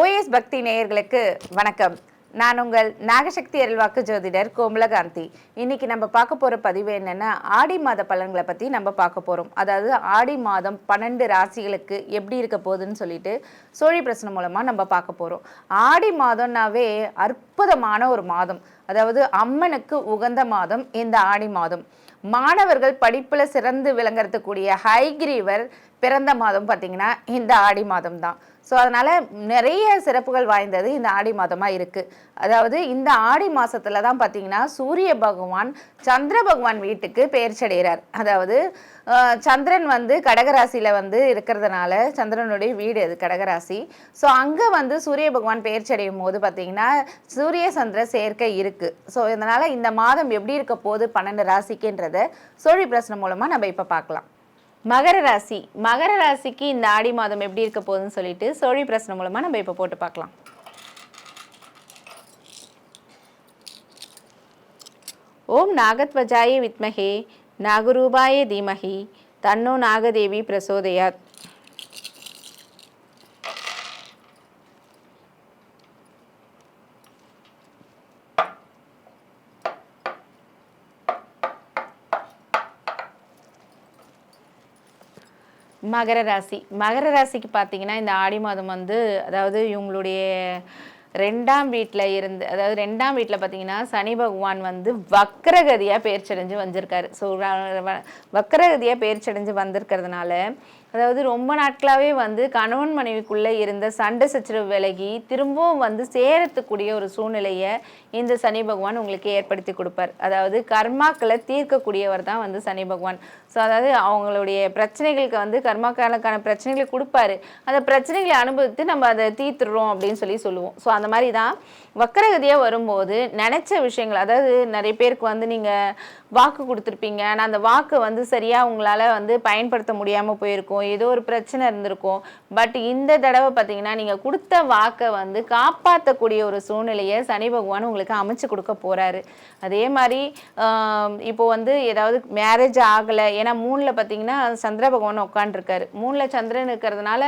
OS பக்தி நேயர்களுக்கு வணக்கம். நான் உங்கள் நாகசக்தி அருள்வாக்கு ஜோதிடர் கோமலகாந்தி. இன்னைக்கு நம்ம பார்க்க போகிற பதிவு என்னென்னா ஆடி மாத பலன்களை பற்றி நம்ம பார்க்க போகிறோம் அதாவது ஆடி மாதம் பன்னெண்டு ராசிகளுக்கு எப்படி இருக்க போகுதுன்னு சொல்லிட்டு சோழி பிரச்சனை மூலமாக நம்ம பார்க்க போகிறோம் ஆடி மாதம்னாவே அற்புதமான ஒரு மாதம். அதாவது அம்மனுக்கு உகந்த மாதம் இந்த ஆடி மாதம். மாணவர்கள் படிப்பில் சிறந்து விளங்கறதுக்கூடிய ஹைகிரீவர் பிறந்த மாதம் பார்த்தீங்கன்னா இந்த ஆடி மாதம் தான் ஸோ அதனால் நிறைய சிறப்புகள் வாய்ந்தது இந்த ஆடி மாதமாக இருக்குது அதாவது இந்த ஆடி மாதத்தில் தான் பார்த்தீங்கன்னா சூரிய பகவான் சந்திர பகவான் வீட்டுக்கு பெயர்ச்சடைகிறார். அதாவது சந்திரன் வந்து கடகராசியில் வந்து இருக்கிறதுனால சந்திரனுடைய வீடு அது கடகராசி. ஸோ அங்கே வந்து சூரிய பகவான் பெயர்ச்சடையும் போது பார்த்தீங்கன்னா சூரிய சந்திர சேர்க்கை இருக்குது ஸோ இதனால் இந்த மாதம் எப்படி இருக்க போகுது பன்னெண்டு ராசிக்குன்றத சோழி பிரச்சனை மூலமாக நம்ம இப்போ பார்க்கலாம் மகர ராசி. மகர ராசிக்கு இந்த ஆடி மாதம் எப்படி இருக்க போகுதுன்னு சொல்லிட்டு சோழி பிரச்சனை மூலமா நம்ம இப்ப போட்டு பார்க்கலாம். ஓம் நாகத்வஜாய வித்மகே நாகரூபாய தீமஹி தன்னோ நாகதேவி பிரசோதயாத். மகர ராசி. மகர ராசிக்கு பார்த்தீங்கன்னா இந்த ஆடி மாதம் வந்து அதாவது இவங்களுடைய ரெண்டாம் வீட்டில் இருந்து அதாவது ரெண்டாம் வீட்டில் பார்த்தீங்கன்னா சனி பகவான் வந்து வக்ரகதியாக பெயர்ச்சடைஞ்சு வந்திருக்காரு. ஸோ வக்ரகதியாக பெயர்ச்சடைஞ்சு வந்திருக்கிறதுனால அதாவது ரொம்ப நாட்களாகவே வந்து கணவன் மனைவிக்குள்ளே இருந்த சண்டை சச்சரவு விலகி திரும்பவும் வந்து சேரத்துக்கூடிய ஒரு சூழ்நிலையை இந்த சனி பகவான் உங்களுக்கு ஏற்படுத்தி கொடுப்பார். அதாவது கர்மாக்களை தீர்க்கக்கூடியவர் தான் வந்து சனி பகவான். ஸோ அதாவது அவங்களுடைய பிரச்சனைகளுக்கு வந்து கர்மாக்களுக்கான பிரச்சனைகளை கொடுப்பாரு. அந்த பிரச்சனைகளை அனுபவித்து நம்ம அதை தீர்த்துடுறோம் அப்படின்னு சொல்லி சொல்லுவோம். ஸோ அந்த மாதிரி தான் வக்கரகதியாக வரும்போது நினச்ச விஷயங்கள் அதாவது நிறைய பேருக்கு வந்து நீங்கள் வாக்கு கொடுத்துருப்பீங்க. ஆனால் அந்த வாக்கை வந்து சரியாக உங்களால் வந்து பயன்படுத்த முடியாமல் போயிருக்கும். ஏதோ ஒரு பிரச்சனை இருந்திருக்கும். பட் இந்த தடவை பார்த்தீங்கன்னா நீங்கள் கொடுத்த வாக்கை வந்து காப்பாற்றக்கூடிய ஒரு சூழ்நிலையை சனி பகவான் உங்களுக்கு அமைச்சு கொடுக்க போகிறாரு அதே மாதிரி இப்போது இப்போ வந்து ஏதாவது மேரேஜ் ஆகலை. ஏன்னா மூணில் பார்த்தீங்கன்னா சந்திர பகவான் உட்காண்டிருக்காரு மூணில் சந்திரன் இருக்கிறதுனால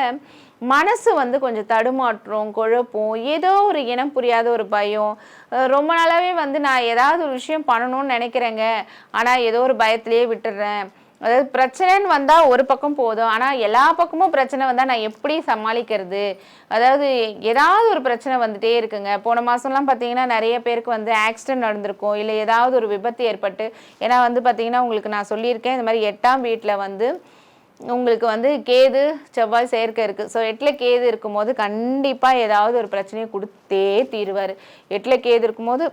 மனசு வந்து கொஞ்சம் தடுமாற்றம் குழப்பம் ஏதோ ஒரு இனம் புரியாத ஒரு பயம். ரொம்ப நாளாகவே வந்து நான் ஏதாவது ஒரு விஷயம் பண்ணணும்னு நினைக்கிறேங்க. ஆனால் ஏதோ ஒரு பயத்திலேயே விட்டுடுறேன் அதாவது பிரச்சனைன்னு வந்தால் ஒரு பக்கம் போதும். ஆனால் எல்லா பக்கமும் பிரச்சனை வந்தால் நான் எப்படி சமாளிக்கிறது? அதாவது ஏதாவது ஒரு பிரச்சனை வந்துட்டே இருக்குங்க. போன மாதம்லாம் பார்த்தீங்கன்னா நிறைய பேருக்கு வந்து ஆக்சிடென்ட் நடந்திருக்கும். இல்லை ஏதாவது ஒரு விபத்து ஏற்பட்டு. ஏன்னா வந்து பார்த்தீங்கன்னா உங்களுக்கு நான் சொல்லியிருக்கேன் இந்த மாதிரி எட்டாம் வீட்டில் வந்து உங்களுக்கு வந்து கேது செவ்வாய் சேர்க்கை இருக்குது ஸோ எட்டில் கேது இருக்கும்போது கண்டிப்பாக ஏதாவது ஒரு பிரச்சனையை கொடுத்தே தீருவார். எட்டில் கேது இருக்கும்போது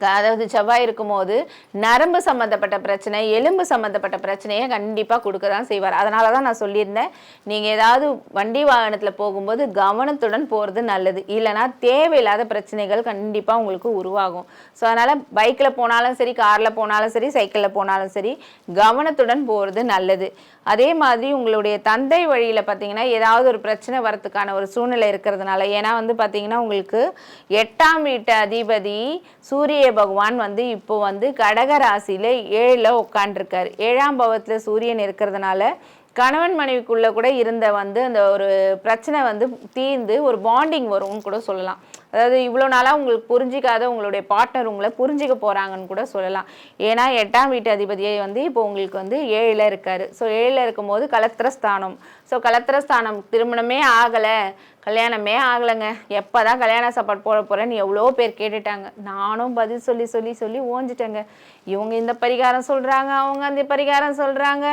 அதாவது செவ்வாய் இருக்கும்போது நரம்பு சம்மந்தப்பட்ட பிரச்சனை எலும்பு சம்மந்தப்பட்ட பிரச்சனையை கண்டிப்பாக கொடுக்க தான் செய்வார். அதனால தான் நான் சொல்லியிருந்தேன் நீங்கள் ஏதாவது வண்டி வாகனத்தில் போகும்போது கவனத்துடன் போகிறது நல்லது. இல்லைனா தேவையில்லாத பிரச்சனைகள் கண்டிப்பாக உங்களுக்கு உருவாகும். ஸோ அதனால் பைக்கில் போனாலும் சரி காரில் போனாலும் சரி சைக்கிளில் போனாலும் சரி கவனத்துடன் போகிறது நல்லது. அதே மாதிரி உங்களுடைய தந்தை வழியில் பார்த்தீங்கன்னா ஏதாவது ஒரு பிரச்சனை வரத்துக்கான ஒரு சூழ்நிலை இருக்கிறதுனால ஏன்னா வந்து பார்த்தீங்கன்னா உங்களுக்கு எட்டாம் வீட்டு அதிபதி சூரிய பகவான் வந்து இப்போ வந்து கடக ராசியில் ஏழில் உட்காண்டிருக்கார் ஏழாம் பாவத்தில் சூரியன் இருக்கிறதுனால கணவன் மனைவிக்குள்ள கூட இருந்த வந்து அந்த ஒரு பிரச்சனை வந்து தீர்ந்து ஒரு பாண்டிங் வரும்னு கூட சொல்லலாம். அதாவது இவ்வளோ நாளாக உங்களுக்கு புரிஞ்சிக்காத உங்களுடைய பார்ட்னர் உங்களை புரிஞ்சிக்க போகிறாங்கன்னு கூட சொல்லலாம். ஏன்னா எட்டாம் வீட்டு அதிபதியை வந்து இப்போ உங்களுக்கு வந்து ஏழில் இருக்காரு. ஸோ ஏழில் இருக்கும்போது கலத்திரஸ்தானம் ஸோ கலத்திரஸ்தானம் திருமணமே ஆகலை. கல்யாணமே ஆகலைங்க. எப்போ தான் கல்யாண சாப்பாடு போட போகிறேன்னு எவ்வளோ பேர் கேட்டுட்டாங்க. நானும் பதில் சொல்லி சொல்லி சொல்லி ஓஞ்சிட்டேங்க. இவங்க இந்த பரிகாரம் சொல்கிறாங்க அவங்க அந்த பரிகாரம் சொல்கிறாங்க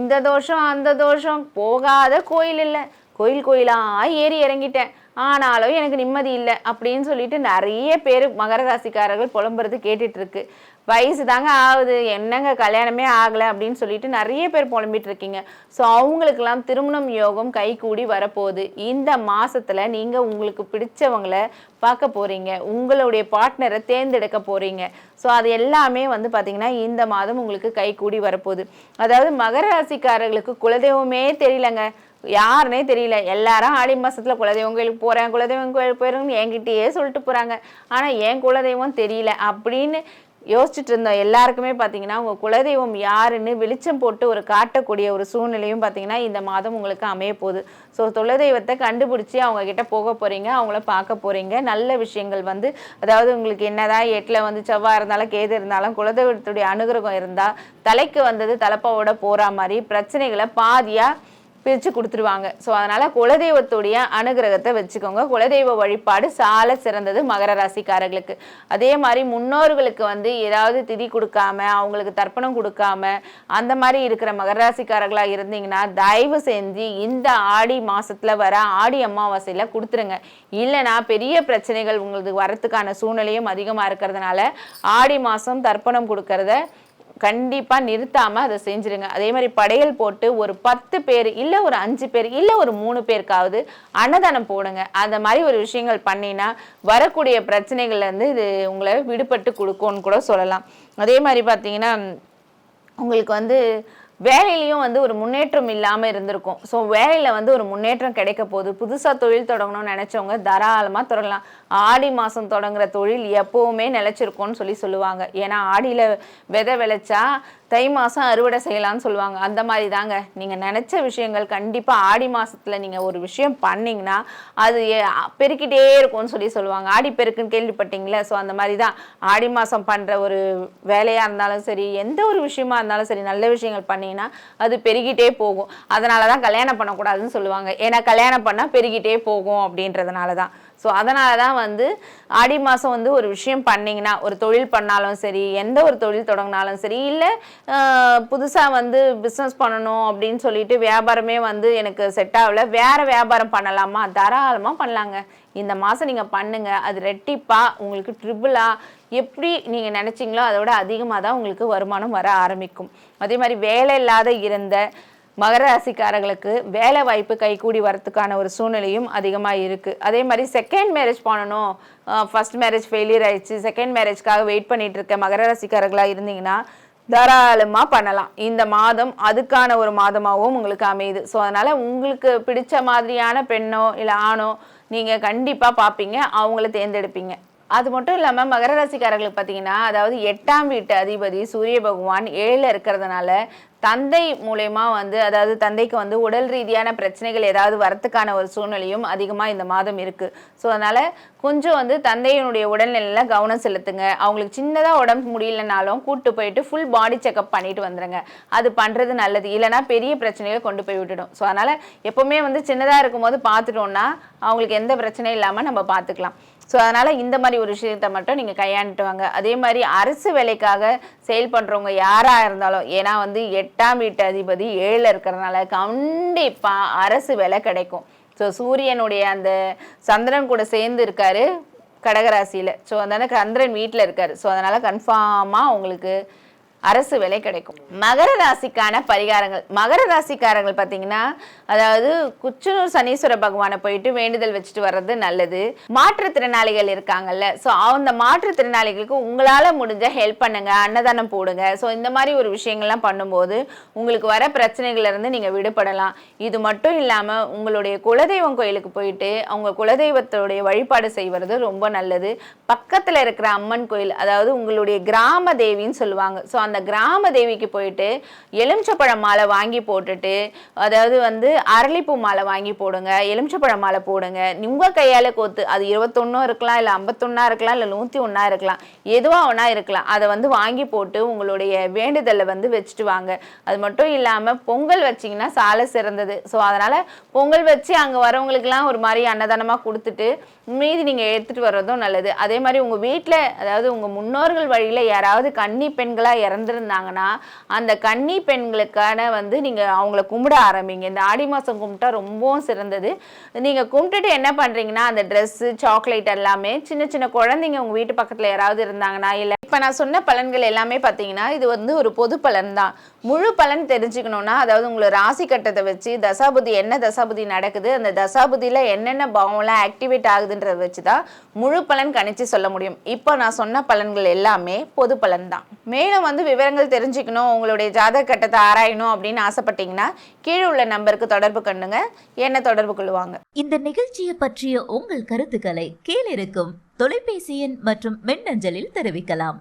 இந்த தோஷம் அந்த தோஷம். போகாத கோயில் இல்லை. கோயில் கோயிலாக ஏறி இறங்கிட்டேன். ஆனாலும் எனக்கு நிம்மதி இல்லை அப்படின்னு சொல்லிட்டு நிறைய பேர் மகர ராசிக்காரர்கள் புலம்புறது கேட்டுட்டு இருக்கு. வயசு தாங்க ஆகுது. என்னங்க கல்யாணமே ஆகலை அப்படின்னு சொல்லிட்டு நிறைய பேர் புலம்பிட்டு இருக்கீங்க. ஸோ அவங்களுக்கெல்லாம் திருமணம் யோகம் கைகூடி வரப்போகுது. இந்த மாசத்துல நீங்க உங்களுக்கு பிடிச்சவங்களை பார்க்க போகிறீங்க உங்களுடைய பார்ட்னரை தேர்ந்தெடுக்க போகிறீங்க ஸோ அது எல்லாமே வந்து பார்த்தீங்கன்னா இந்த மாதம் உங்களுக்கு கைகூடி வரப்போகுது. அதாவது மகர ராசிக்காரர்களுக்கு குலதெய்வமே தெரியலங்க. யாருனே தெரியல. எல்லாரும் ஆடி மாதத்தில் குலதெய்வம் கோயிலுக்கு போகிறேன் குலதெய்வம் கோயிலுக்கு போயிருங்க என்கிட்டயே சொல்லிட்டு போகிறாங்க ஆனால் என் குலதெய்வம் தெரியல அப்படின்னு யோசிச்சுட்டு இருந்தோம் எல்லாருக்குமே பார்த்தீங்கன்னா உங்கள் குலதெய்வம் யாருன்னு வெளிச்சம் போட்டு ஒரு காட்டக்கூடிய ஒரு சூழ்நிலையும் பார்த்தீங்கன்னா இந்த மாதம் உங்களுக்கு அமைய போகுது. ஸோ குலதெய்வத்தை கண்டுபிடிச்சி அவங்க கிட்ட போக போகிறீங்க அவங்கள பார்க்க போகிறீங்க நல்ல விஷயங்கள் வந்து அதாவது உங்களுக்கு என்னதான் எட்டில் வந்து செவ்வாய் இருந்தாலும் கேது இருந்தாலும் குலதெய்வத்துடைய அனுகிரகம் இருந்தால் தலைக்கு வந்தது தலைப்பாவோட போகிற மாதிரி பிரச்சனைகளை பாதியாக பிரித்து கொடுத்துருவாங்க. ஸோ அதனால் குலதெய்வத்துடைய அனுகிரகத்தை வச்சுக்கோங்க. குலதெய்வ வழிபாடு சால சிறந்தது மகர ராசிக்காரர்களுக்கு. அதே மாதிரி முன்னோர்களுக்கு வந்து ஏதாவது திதி கொடுக்காம அவங்களுக்கு தர்ப்பணம் கொடுக்காம அந்த மாதிரி இருக்கிற மகர ராசிக்காரர்களாக இருந்தீங்கன்னா தயவு செஞ்சு இந்த ஆடி மாதத்தில் வர ஆடி அமாவாசையில் கொடுத்துருங்க. இல்லைனா பெரிய பிரச்சனைகள் உங்களுக்கு வரத்துக்கான சூழ்நிலையும் அதிகமாக இருக்கிறதுனால ஆடி மாதம் தர்ப்பணம் கொடுக்கறத கண்டிப்பாக நிறுத்தாமல் அதை செஞ்சுருங்க. அதே மாதிரி படையல் போட்டு ஒரு பத்து பேர் இல்லை ஒரு அஞ்சு பேர் இல்லை ஒரு மூணு பேருக்காவது அன்னதானம் போடுங்க. அந்த மாதிரி ஒரு விஷயங்கள் பண்ணினா வரக்கூடிய பிரச்சனைகள்லேருந்து இது உங்களை விடுபட்டு கொடுக்கும்னு கூட சொல்லலாம். அதே மாதிரி பார்த்தீங்கன்னா உங்களுக்கு வந்து வேலையிலையும் வந்து ஒரு முன்னேற்றம் இல்லாமல் இருந்திருக்கும். ஸோ வேலையில் வந்து ஒரு முன்னேற்றம் கிடைக்க போகுது. புதுசாக தொழில் தொடங்கணும்னு நினச்சவங்க தாராளமாக தொடரலாம். ஆடி மாதம் தொடங்குற தொழில் எப்போவுமே நிலச்சிருக்கும்னு சொல்லி சொல்லுவாங்க. ஏன்னா ஆடியில் விதை விளைச்சா தை மாதம் அறுவடை செய்யலாம்னு சொல்லுவாங்க. அந்த மாதிரி தாங்க. நீங்கள் நினச்ச விஷயங்கள் கண்டிப்பாக ஆடி மாதத்தில் நீங்கள் ஒரு விஷயம் பண்ணிங்கன்னா அது பெருக்கிட்டே இருக்கும்னு சொல்லி சொல்லுவாங்க. ஆடி பெருக்குன்னு கேள்விப்பட்டீங்களே? ஸோ அந்த மாதிரி தான். ஆடி மாதம் பண்ணுற ஒரு வேலையாக இருந்தாலும் சரி எந்த ஒரு விஷயமா இருந்தாலும் சரி நல்ல விஷயங்கள் பண்ணிங்கன்னா அது பெருகிட்டே போகும். அதனால தான் கல்யாணம் பண்ணக்கூடாதுன்னு சொல்லுவாங்க. ஏன்னா கல்யாணம் பண்ணால் பெருகிட்டே போகும் அப்படின்றதுனால தான். ஸோ அதனால தான் வந்து ஆடி மாதம் வந்து ஒரு விஷயம் பண்ணிங்கன்னா ஒரு தொழில் பண்ணாலும் சரி எந்த ஒரு தொழில் தொடங்கினாலும் சரி இல்லை புதுசாக வந்து பிஸ்னஸ் பண்ணணும் அப்படின்னு சொல்லிட்டு வியாபாரமே வந்து எனக்கு செட் ஆகல. வேறு வியாபாரம் பண்ணலாமா? தாராளமாக பண்ணலாங்க. இந்த மாதம் நீங்கள் பண்ணுங்கள் அது ரெட்டிப்பாக உங்களுக்கு ட்ரிபிளாக எப்படி நீங்கள் நினச்சிங்களோ அதோட அதிகமாக தான் உங்களுக்கு வருமானம் வர ஆரம்பிக்கும். அதே மாதிரி வேலை இல்லாத இருந்த மகர ராசிக்காரர்களுக்கு வேலை வாய்ப்பு கைகூடி வரத்துக்கான ஒரு சூழ்நிலையும் அதிகமாக இருக்குது அதே மாதிரி செகண்ட் மேரேஜ் பண்ணணும். ஃபஸ்ட் மேரேஜ் ஃபெயிலியர் ஆயிடுச்சு. செகண்ட் மேரேஜ்க்காக வெயிட் பண்ணிட்டு இருக்க மகர ராசிக்காரர்களாக இருந்தீங்கன்னா தாராளமாக பண்ணலாம். இந்த மாதம் அதுக்கான ஒரு மாதமாகவும் உங்களுக்கு அமையுது. ஸோ அதனால் உங்களுக்கு பிடிச்ச மாதிரியான பெண்ணோ இல்லை ஆணோ நீங்கள் கண்டிப்பாக பார்ப்பீங்க அவங்கள தேர்ந்தெடுப்பீங்க. அது மட்டும் இல்லாமல் மகர ராசிக்காரர்களுக்கு பார்த்தீங்கன்னா அதாவது எட்டாம் வீட்டு அதிபதி சூரிய பகவான் ஏழில் இருக்கிறதுனால தந்தை மூலயமா வந்து அதாவது தந்தைக்கு வந்து உடல் ரீதியான பிரச்சனைகள் ஏதாவது வரத்துக்கான ஒரு சூழ்நிலையும் அதிகமாக இந்த மாதம் இருக்குது ஸோ அதனால் கொஞ்சம் வந்து தந்தையினுடைய உடல்நிலையில் கவனம் செலுத்துங்க. அவங்களுக்கு சின்னதாக உடம்பு முடியலனாலும் கூப்பிட்டு போயிட்டு ஃபுல் பாடி செக்அப் பண்ணிட்டு வந்துடுங்க அது பண்ணுறது நல்லது. இல்லைனா பெரிய பிரச்சனையை கொண்டு போய் விட்டுடும். ஸோ அதனால் எப்போவுமே வந்து சின்னதாக இருக்கும்போது பார்த்துட்டோம்னா அவங்களுக்கு எந்த பிரச்சனையும் இல்லாமல் நம்ம பார்த்துக்கலாம். ஸோ அதனால் இந்த மாதிரி ஒரு விஷயத்த மட்டும் நீங்கள் கையாண்டுட்டு வாங்க. அதே மாதிரி அரசு வேலைக்காக செயல் பண்ணுறவங்க யாராக இருந்தாலும் ஏன்னா வந்து எட்டாம் வீட்டு அதிபதி ஏழில் இருக்கிறதுனால கண்டிப்பாக அரசு வேலை கிடைக்கும். ஸோ சூரியனுடைய அந்த சந்திரன் கூட சேர்ந்து இருக்காரு கடகராசியில். ஸோ அதனால் சந்திரன் வீட்டில் இருக்காரு. ஸோ அதனால் கன்ஃபார்மாக உங்களுக்கு அரசு வேலை கிடைக்கும். மகர ராசிக்கான பரிகாரங்கள் மகர ராசிக்காரங்கள் பார்த்தீங்கன்னா அதாவது குச்சனூர் சனீஸ்வர பகவானை போயிட்டு வேண்டுதல் வச்சுட்டு வர்றது நல்லது. மாற்றுத்திறனாளிகள் இருக்காங்கல்ல ஸோ அந்த மாற்றுத்திறனாளிகளுக்கு உங்களால் முடிஞ்ச ஹெல்ப் பண்ணுங்க அன்னதானம் போடுங்க. ஸோ இந்த மாதிரி ஒரு விஷயங்கள்லாம் பண்ணும்போது உங்களுக்கு வர பிரச்சனைகள்ல இருந்து நீங்கள் விடுபடலாம். இது மட்டும் இல்லாமல் உங்களுடைய குலதெய்வம் கோயிலுக்கு போயிட்டு அவங்க குலதெய்வத்தோடைய வழிபாடு செய்வது ரொம்ப நல்லது. பக்கத்தில் இருக்கிற அம்மன் கோயில் அதாவது உங்களுடைய கிராம தேவின்னு சொல்லுவாங்க. ஸோ அந்த அந்த கிராம தேவிக்கு போயிட்டு எலுமிச்சப்பழம் மாலை வாங்கி போட்டுட்டு அதாவது வந்து அரளிப்பூ மாலை வாங்கி போடுங்க எலுமிச்சப்பழம் மாலை போடுங்க. உங்கள் கையால் கோத்து அது இருபத்தொன்னும் இருக்கலாம் இல்லை ஐம்பத்தொன்னா இருக்கலாம் இல்லை நூற்றி ஒன்றா இருக்கலாம் எதுவாக ஒன்றா இருக்கலாம் அதை வந்து வாங்கி போட்டு உங்களுடைய வேண்டுதலை வந்து வச்சுட்டு வாங்க. அது மட்டும் இல்லாமல் பொங்கல் வச்சிங்கன்னா சாலை சிறந்தது. ஸோ அதனால் பொங்கல் வச்சு அங்கே வரவங்களுக்குலாம் ஒரு மாதிரி அன்னதானமாக கொடுத்துட்டு மீதி நீங்கள் எடுத்துகிட்டு வர்றதும் நல்லது. அதே மாதிரி உங்கள் வீட்டில் அதாவது உங்கள் முன்னோர்கள் வழியில் யாராவது கன்னி பெண்களாக இறந்து பிறந்திருந்தாங்கன்னா அந்த கன்னி பெண்களுக்கான வந்து நீங்கள் அவங்கள கும்பிட ஆரம்பிங்க. இந்த ஆடி மாதம் கும்பிட்டா ரொம்பவும் சிறந்தது. நீங்கள் கும்பிட்டுட்டு என்ன பண்ணுறீங்கன்னா அந்த ட்ரெஸ்ஸு சாக்லேட் எல்லாமே சின்ன சின்ன குழந்தைங்க உங்கள் வீட்டு பக்கத்தில் யாராவது இருந்தாங்கன்னா இல்லை இப்போ நான் சொன்ன பலன்கள் எல்லாமே பார்த்தீங்கன்னா இது வந்து ஒரு பொது பலன் தான். முழு பலன் தெரிஞ்சுக்கணுன்னா அதாவது உங்களை ராசி கட்டத்தை வச்சு தசாபுதி என்ன தசாபுதி நடக்குது அந்த தசாபுதியில் என்னென்ன பாவம்லாம் ஆக்டிவேட் ஆகுதுன்றத வச்சு தான் முழு பலன் கணிச்சு சொல்ல முடியும். இப்போ நான் சொன்ன பலன்கள் எல்லாமே பொது பலன் தான். மேலும் வந்து விவரங்கள் தெரிஞ்சுக்கணும் உங்களுடைய ஜாதக கட்டத்தை ஆராயணும் அப்படின்னு ஆசைப்பட்டீங்கன்னா கீழே உள்ள நம்பருக்கு தொடர்பு பண்ணுங்க என்ன தொடர்பு கொள்ளுவாங்க இந்த நிகழ்ச்சியை பற்றிய உங்கள் கருத்துக்களை கீழிருக்கும் தொலைபேசி எண் மற்றும் மின்னஞ்சலில் தெரிவிக்கலாம்.